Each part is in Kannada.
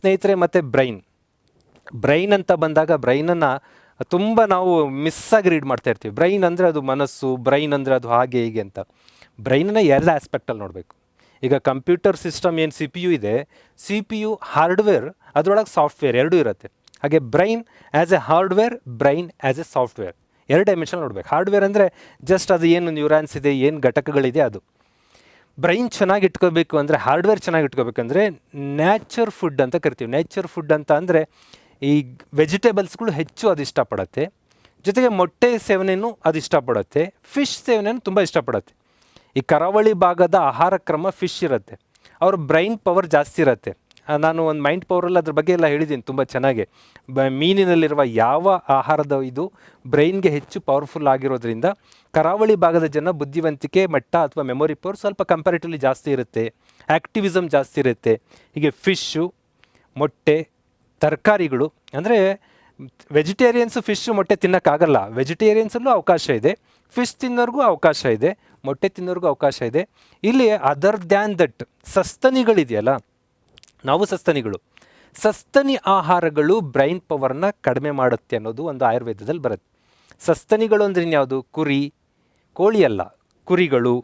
ಸ್ನೇಹಿತರೆ, ಮತ್ತು ಬ್ರೈನ್. ಬ್ರೈನ್ ಅಂತ ಬಂದಾಗ ಬ್ರೈನನ್ನು ತುಂಬ ನಾವು ಮಿಸ್ ಆಗಿ ರೀಡ್ ಮಾಡ್ತಾ ಇರ್ತೀವಿ. ಬ್ರೈನ್ ಅಂದರೆ ಅದು ಮನಸ್ಸು, ಬ್ರೈನ್ ಅಂದರೆ ಅದು ಹಾಗೆ, ಹೀಗೆ ಅಂತ. ಬ್ರೈನನ್ನ ಎರಡು ಆಸ್ಪೆಕ್ಟಲ್ಲಿ ನೋಡಬೇಕು. ಈಗ ಕಂಪ್ಯೂಟರ್ ಸಿಸ್ಟಮ್ ಏನು ಸಿ ಪಿ ಯು ಇದೆ, ಸಿ ಪಿ ಯು ಹಾರ್ಡ್ವೇರ್, ಅದರೊಳಗೆ ಸಾಫ್ಟ್ವೇರ್ ಎರಡೂ ಇರುತ್ತೆ. ಹಾಗೆ brain as a hardware, brain as a software. ಎರಡು ಡೈಮೆನ್ಷನ್ ನೋಡಬೇಕು. ಹಾರ್ಡ್ವೇರ್ ಅಂದರೆ ಜಸ್ಟ್ ಅದು ಏನು ನ್ಯೂರಾನ್ಸ್ ಇದೆ, ಏನು ಘಟಕಗಳಿದೆ ಅದು. ಬ್ರೈನ್ ಚೆನ್ನಾಗಿ ಇಟ್ಕೋಬೇಕು ಅಂದರೆ, ಹಾರ್ಡ್ವೇರ್ ಚೆನ್ನಾಗಿ ಇಟ್ಕೋಬೇಕಂದ್ರೆ ನ್ಯಾಚರ್ ಫುಡ್ ಅಂತ ಕರಿತೀವಿ. ನ್ಯಾಚರ್ ಫುಡ್ ಅಂತ ಅಂದರೆ, ಈ ವೆಜಿಟೇಬಲ್ಸ್ಗಳು ಹೆಚ್ಚು ಅದು ಇಷ್ಟಪಡುತ್ತೆ. ಜೊತೆಗೆ ಮೊಟ್ಟೆ ಸೇವನೆಯೂ ಅದು ಇಷ್ಟಪಡುತ್ತೆ. ಫಿಶ್ ಸೇವನೆಯೂ ತುಂಬ ಇಷ್ಟಪಡುತ್ತೆ. ಈ ಕರಾವಳಿ ಭಾಗದ ಆಹಾರ ಕ್ರಮ ಫಿಶ್ ಇರುತ್ತೆ. ಅವ್ರ ಬ್ರೈನ್ ಪವರ್ ಜಾಸ್ತಿ ಇರುತ್ತೆ. ನಾನು ಒಂದು ಮೈಂಡ್ ಪವರಲ್ಲಿ ಅದ್ರ ಬಗ್ಗೆ ಎಲ್ಲ ಹೇಳಿದ್ದೀನಿ ತುಂಬ ಚೆನ್ನಾಗಿ. ಬ, ಮೀನಿನಲ್ಲಿರುವ ಯಾವ ಆಹಾರದ ಇದು ಬ್ರೈನ್ಗೆ ಹೆಚ್ಚು ಪವರ್ಫುಲ್ ಆಗಿರೋದ್ರಿಂದ ಕರಾವಳಿ ಭಾಗದ ಜನ ಬುದ್ಧಿವಂತಿಕೆ, ಮಟ್ಟ ಅಥವಾ ಮೆಮೊರಿ ಪವರ್ ಸ್ವಲ್ಪ ಕಂಪ್ಯಾರಿಟಿವ್ಲಿ ಜಾಸ್ತಿ ಇರುತ್ತೆ. ಆ್ಯಕ್ಟಿವಿಸಮ್ ಜಾಸ್ತಿ ಇರುತ್ತೆ. ಹೀಗೆ ಫಿಶ್ಶು ಮೊಟ್ಟೆ, ತರಕಾರಿಗಳು, ಅಂದರೆ ವೆಜಿಟೇರಿಯನ್ಸು ಫಿಶ್ಶು ಮೊಟ್ಟೆ ತಿನ್ನೋಕ್ಕಾಗಲ್ಲ. ವೆಜಿಟೇರಿಯನ್ಸಲ್ಲೂ ಅವಕಾಶ ಇದೆ. ಫಿಶ್ ತಿನ್ನೋರ್ಗೂ ಅವಕಾಶ ಇದೆ. ಮೊಟ್ಟೆ ತಿನ್ನೋರ್ಗೂ ಅವಕಾಶ ಇದೆ. ಇಲ್ಲಿ ಅದರ್ ದ್ಯಾನ್ ದಟ್ ಸಸ್ತನಿಗಳಿದೆಯಲ್ಲ ನಾವು ಸಸ್ತನಿಗಳು. ಸಸ್ತನಿ ಆಹಾರಗಳು ಬ್ರೈನ್ ಪವರ್ನ ಕಡಿಮೆ ಮಾಡುತ್ತೆ ಅನ್ನೋದು ಒಂದು ಆಯುರ್ವೇದದಲ್ಲಿ ಬರುತ್ತೆ. ಸಸ್ತನಿಗಳು ಅಂದ್ರೆ ಇನ್ಯಾವುದು? ಕುರಿ, ಕೋಳಿ ಅಲ್ಲ, ಕುರಿಗಳು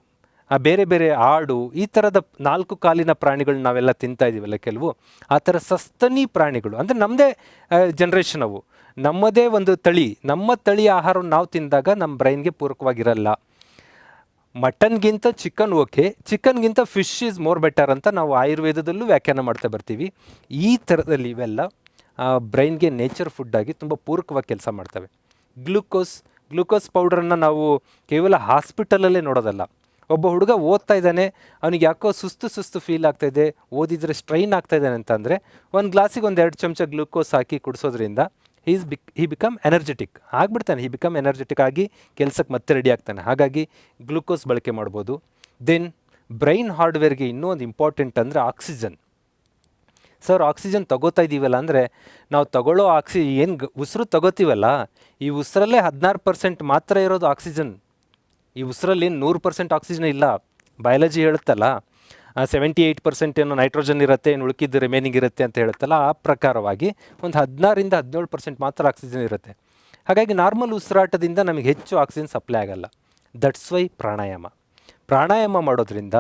ಬೇರೆ ಬೇರೆ ಆಡು, ಈ ಥರದ ನಾಲ್ಕು ಕಾಲಿನ ಪ್ರಾಣಿಗಳು ನಾವೆಲ್ಲ ತಿಂತಾ ಇದೀವಲ್ಲ ಕೆಲವು, ಆ ಥರ ಸಸ್ತನಿ ಪ್ರಾಣಿಗಳು. ಅಂದರೆ ನಮ್ಮದೇ ಜನ್ರೇಷನ್ ಅವು. ನಮ್ಮದೇ ಒಂದು ತಳಿ. ನಮ್ಮ ತಳಿ ಆಹಾರವನ್ನು ನಾವು ತಿಂದಾಗ ನಮ್ಮ ಬ್ರೈನ್ಗೆ ಪೂರಕವಾಗಿರಲ್ಲ. ಮಟನ್ಗಿಂತ ಚಿಕನ್ ಓಕೆ ಚಿಕನ್ಗಿಂತ ಫಿಶ್ ಈಸ್ ಮೋರ್ ಬೆಟರ್ ಅಂತ ನಾವು ಆಯುರ್ವೇದದಲ್ಲೂ ವ್ಯಾಖ್ಯಾನ ಮಾಡ್ತಾ ಬರ್ತೀವಿ. ಈ ಥರದಲ್ಲಿ ಇವೆಲ್ಲ ಬ್ರೈನ್ಗೆ ನೇಚರ್ ಫುಡ್ಡಾಗಿ ತುಂಬ ಪೂರಕವಾಗಿ ಕೆಲಸ ಮಾಡ್ತವೆ. ಗ್ಲೂಕೋಸ್ ಗ್ಲೂಕೋಸ್ ಪೌಡ್ರನ್ನು ನಾವು ಕೇವಲ ಹಾಸ್ಪಿಟಲಲ್ಲೇ ನೋಡೋದಲ್ಲ. ಒಬ್ಬ ಹುಡುಗ ಓದ್ತಾ ಇದ್ದಾನೆ, ಅವನಿಗೆ ಯಾಕೋ ಸುಸ್ತು ಸುಸ್ತು ಫೀಲ್ ಆಗ್ತಾ ಇದೆ, ಓದಿದರೆ ಸ್ಟ್ರೈನ್ ಆಗ್ತಾ ಇದ್ದಾನೆ ಅಂತಂದರೆ ಒಂದು ಗ್ಲಾಸಿಗೆ ಒಂದು ಎರಡು ಚಮಚ ಗ್ಲೂಕೋಸ್ ಹಾಕಿ ಕುಡಿಸೋದ್ರಿಂದ ಈಸ್ ಬಿಕ್ ಹಿ ಬಿಕಮ್ ಎನರ್ಜೆಟಿಕ್ ಆಗಿಬಿಡ್ತಾನೆ ಹಿ ಬಿಕಮ್ ಎನರ್ಜೆಟಿಕ್ ಆಗಿ ಕೆಲಸಕ್ಕೆ ಮತ್ತೆ ರೆಡಿ ಆಗ್ತಾನೆ. ಹಾಗಾಗಿ ಗ್ಲುಕೋಸ್ ಬಳಕೆ ಮಾಡ್ಬೋದು. ದೆನ್ ಬ್ರೈನ್ ಹಾರ್ಡ್ವೇರ್ಗೆ ಇನ್ನೂ ಒಂದು ಇಂಪಾರ್ಟೆಂಟ್ ಅಂದರೆ ಆಕ್ಸಿಜನ್ ಸರ್ ಆಕ್ಸಿಜನ್ ತಗೋತಾ ಇದ್ದೀವಲ್ಲ ಅಂದರೆ ನಾವು ತಗೊಳ್ಳೋ ಆಕ್ಸಿ ಏನು ಉಸಿರು ತಗೋತೀವಲ್ಲ, ಈ ಉಸಿರಲ್ಲೇ ಹದಿನಾರು ಪರ್ಸೆಂಟ್ ಮಾತ್ರ ಇರೋದು ಆಕ್ಸಿಜನ್ ಈ ಉಸಿರಲ್ಲಿ ನೂರು ಪರ್ಸೆಂಟ್ ಆಕ್ಸಿಜನ್ ಇಲ್ಲ. ಬಯಾಲಜಿ ಹೇಳುತ್ತಲ್ಲ ಸೆವೆಂಟಿ ಏಯ್ಟ್ ಪರ್ಸೆಂಟ್ ಏನೋ ನೈಟ್ರೋಜನ್ ಇರುತ್ತೆ ಏನು ಉಳ್ಕಿದ್ದು ರಿಮೈನಿಂಗ್ ಇರುತ್ತೆ ಅಂತ ಹೇಳುತ್ತಲ್ಲ, ಆ ಪ್ರಕಾರವಾಗಿ ಒಂದು ಹದಿನಾರಿಂದ ಹದಿನೇಳು ಪರ್ಸೆಂಟ್ ಮಾತ್ರ ಆಕ್ಸಿಜನ್ ಇರುತ್ತೆ. ಹಾಗಾಗಿ ನಾರ್ಮಲ್ ಉಸಿರಾಟದಿಂದ ನಮಗೆ ಹೆಚ್ಚು ಆಕ್ಸಿಜನ್ ಸಪ್ಲೈ ಆಗಲ್ಲ. That's why pranayama. ಪ್ರಾಣಾಯಾಮ ಮಾಡೋದ್ರಿಂದ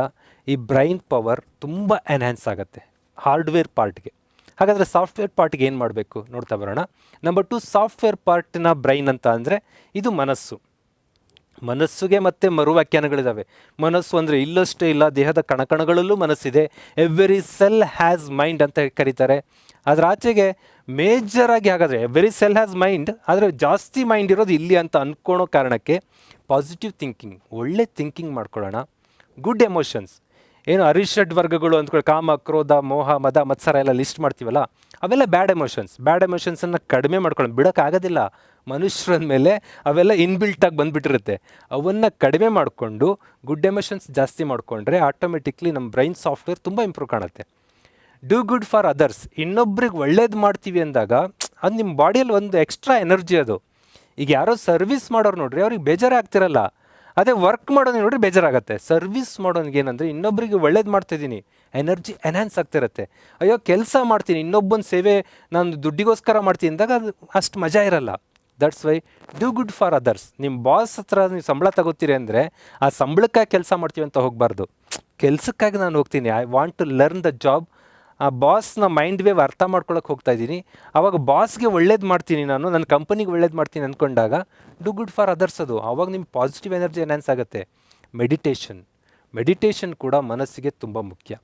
ಈ ಬ್ರೈನ್ ಪವರ್ ತುಂಬ ಎನ್ಹ್ಯಾನ್ಸ್ ಆಗುತ್ತೆ ಹಾರ್ಡ್ವೇರ್ ಪಾರ್ಟ್ಗೆ ಹಾಗಾದರೆ ಸಾಫ್ಟ್ವೇರ್ ಪಾರ್ಟ್ಗೆ ಏನು ಮಾಡಬೇಕು? ನೋಡ್ತಾ ಬರೋಣ. ನಂಬರ್ ಟು ಸಾಫ್ಟ್ವೇರ್ ಪಾರ್ಟ್ನ ಬ್ರೈನ್ ಅಂತ ಅಂದರೆ ಇದು ಮನಸ್ಸು. ಮನಸ್ಸಿಗೆ ಮತ್ತೆ ಮರು ವ್ಯಾಖ್ಯಾನಗಳಿದ್ದಾವೆ ಮನಸ್ಸು ಅಂದರೆ ಇಲ್ಲಷ್ಟೇ ಇಲ್ಲ, ದೇಹದ ಕಣಕಣಗಳಲ್ಲೂ ಮನಸ್ಸಿದೆ. ಎವ್ರಿ ಸೆಲ್ ಹ್ಯಾಸ್ ಮೈಂಡ್ ಅಂತ ಕರೀತಾರೆ. ಅದರ ಆಚೆಗೆ ಮೇಜರ್ ಆಗಿ ಹಾಗಾದರೆ ಎವ್ರಿ ಸೆಲ್ ಹ್ಯಾಸ್ ಮೈಂಡ್ ಆದರೆ ಜಾಸ್ತಿ ಮೈಂಡ್ ಇರೋದು ಇಲ್ಲಿ ಅಂತ ಅಂದ್ಕೊಳೋ ಕಾರಣಕ್ಕೆ ಪಾಸಿಟಿವ್ ಥಿಂಕಿಂಗ್ ಒಳ್ಳೆ ಥಿಂಕಿಂಗ್ ಮಾಡ್ಕೊಳ್ಳೋಣ. ಗುಡ್ ಎಮೋಷನ್ಸ್ ಏನು ಅರಿಷಡ್ ವರ್ಗಗಳು ಅಂದ್ಕೊಳ್ಳಿ ಕಾಮ, ಕ್ರೋಧ, ಮೋಹ, ಮದ, ಮತ್ಸರ ಎಲ್ಲ ಲಿಸ್ಟ್ ಮಾಡ್ತೀವಲ್ಲ, ಅವೆಲ್ಲ ಬ್ಯಾಡ್ ಎಮೋಷನ್ಸ್ ಬ್ಯಾಡ್ ಎಮೋಷನ್ಸನ್ನು ಕಡಿಮೆ ಮಾಡ್ಕೊಳ್ಳೋಣ. ಬಿಡೋಕ್ಕಾಗೋದಿಲ್ಲ. ಮನುಷ್ಯರ ಮೇಲೆ ಅವೆಲ್ಲ ಇನ್ಬಿಲ್ಟಾಗಿ ಬಂದುಬಿಟ್ಟಿರುತ್ತೆ. ಅವನ್ನು ಕಡಿಮೆ ಮಾಡಿಕೊಂಡು ಗುಡ್ ಎಮೋಷನ್ಸ್ ಜಾಸ್ತಿ ಮಾಡಿಕೊಂಡ್ರೆ ಆಟೋಮೆಟಿಕ್ಲಿ ನಮ್ಮ ಬ್ರೈನ್ ಸಾಫ್ಟ್ವೇರ್ ತುಂಬ ಇಂಪ್ರೂವ್ ಕಾಣುತ್ತೆ. ಡೂ ಗುಡ್ ಫಾರ್ ಅದರ್ಸ್ ಇನ್ನೊಬ್ರಿಗೆ ಒಳ್ಳೇದು ಮಾಡ್ತೀವಿ ಅಂದಾಗ, ಅದು ನಿಮ್ಮ ಬಾಡಿಯಲ್ಲಿ ಒಂದು ಎಕ್ಸ್ಟ್ರಾ ಎನರ್ಜಿ ಅದು. ಈಗ ಯಾರೋ ಸರ್ವಿಸ್ ಮಾಡೋರು ನೋಡ್ರಿ, ಅವ್ರಿಗೆ ಬೇಜಾರೇ ಆಗ್ತಿರಲ್ಲ ಅದೇ ವರ್ಕ್ ಮಾಡೋದು ನೋಡ್ರಿ ಬೇಜಾರಾಗುತ್ತೆ. ಸರ್ವಿಸ್ ಮಾಡೋನಿಗೆ ಏನಂದರೆ ಇನ್ನೊಬ್ಬರಿಗೆ ಒಳ್ಳೇದು ಮಾಡ್ತಿದ್ದೀನಿ. ಎನರ್ಜಿ ಎನ್ಹ್ಯಾನ್ಸ್ ಆಗ್ತಿರುತ್ತೆ. ಅಯ್ಯೋ, ಕೆಲಸ ಮಾಡ್ತೀನಿ, ಇನ್ನೊಬ್ಬನ ಸೇವೆ ನಾನು ದುಡ್ಡಿಗೋಸ್ಕರ ಮಾಡ್ತೀನಿ ಅಂದಾಗ ಅದು ಅಷ್ಟು ಮಜಾ ಇರಲ್ಲ. That's why do good for others ನಿಮ್ಮ ಬಾಸ್ ಹತ್ರ ನೀವು ಸಂಬಳ ತಗೋತೀರಿ ಅಂದರೆ ಆ ಸಂಬಳಕ್ಕಾಗಿ ಕೆಲಸ ಮಾಡ್ತೀವಿ ಅಂತ ಹೋಗಬಾರ್ದು. ಕೆಲಸಕ್ಕಾಗಿ ನಾನು ಹೋಗ್ತೀನಿ. I want to learn the job ಆ ಬಾಸ್ನ ಮೈಂಡ್ ವೇವ್ ಅರ್ಥ ಮಾಡ್ಕೊಳಕ್ಕೆ ಹೋಗ್ತಾ ಇದ್ದೀನಿ. ಆವಾಗ ಬಾಸ್ಗೆ ಒಳ್ಳೇದು ಮಾಡ್ತೀನಿ ನಾನು ನನ್ನ ಕಂಪನಿಗೆ ಒಳ್ಳೇದು ಮಾಡ್ತೀನಿ ಅಂದ್ಕೊಂಡಾಗ ಡು ಗುಡ್ ಫಾರ್ ಅದರ್ಸ್ ಅದು. ಆವಾಗ ನಿಮ್ಮ ಪಾಸಿಟಿವ್ ಎನರ್ಜಿ ಎನ್ಹಾನ್ಸ್ ಆಗುತ್ತೆ. ಮೆಡಿಟೇಷನ್ ಮೆಡಿಟೇಷನ್ ಕೂಡ ಮನಸ್ಸಿಗೆ ತುಂಬ ಮುಖ್ಯ.